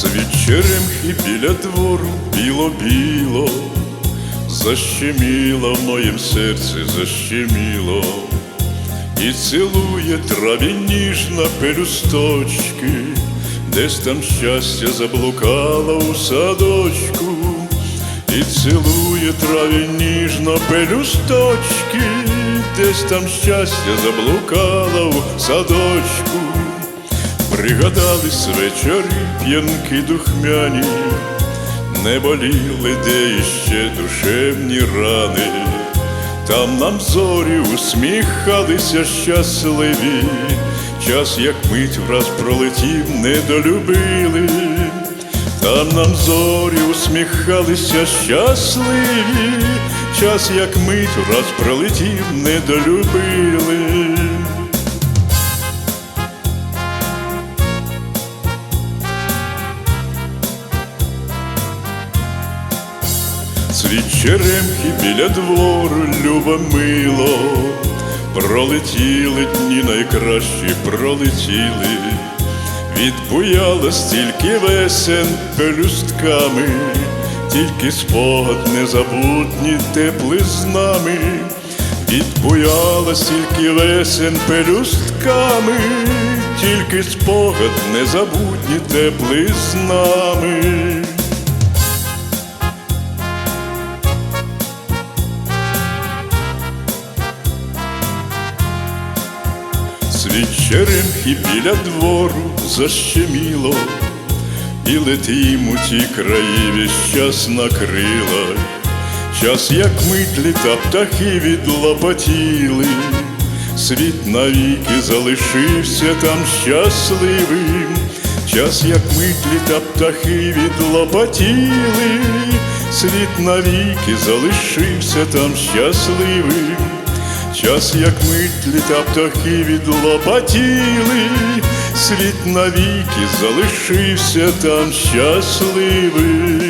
Світ черемхи біля двору біло-біло, защеміло в моїм серці, защеміло, і цілує траві ніжна пелюсточки, десь там щастя заблукало у садочку, і цілує траві ніжно пелюсточки, десь там щастя заблукало у садочку. Пригадались вечори п'янки духмяні, не боліли де душевні рани, там нам зорі усміхалися щасливі, час, як мить враз пролетів, недолюбили, там нам зорі усміхалися щасливі, час, як мить враз пролетів, недолюбили. Світ черемхи біля двору любо мило, пролетіли дні найкращі, пролетіли, відбуяло стільки весен пелюстками, тільки спогад незабутні тепли з нами, відбуяло стільки весен пелюстками, тільки спогад незабутні тепли з нами. Світ черемхи біля двору защеміло, і летім у ті краї час на крилах, час, як мить літа птахи відлопотіли, світ навіки залишився там щасливим, час, як мить літа птахи відлопотіли, світ навіки залишився там щасливим. Час, як мить літа птахи відлопотіли, світ навіки залишився там щасливий.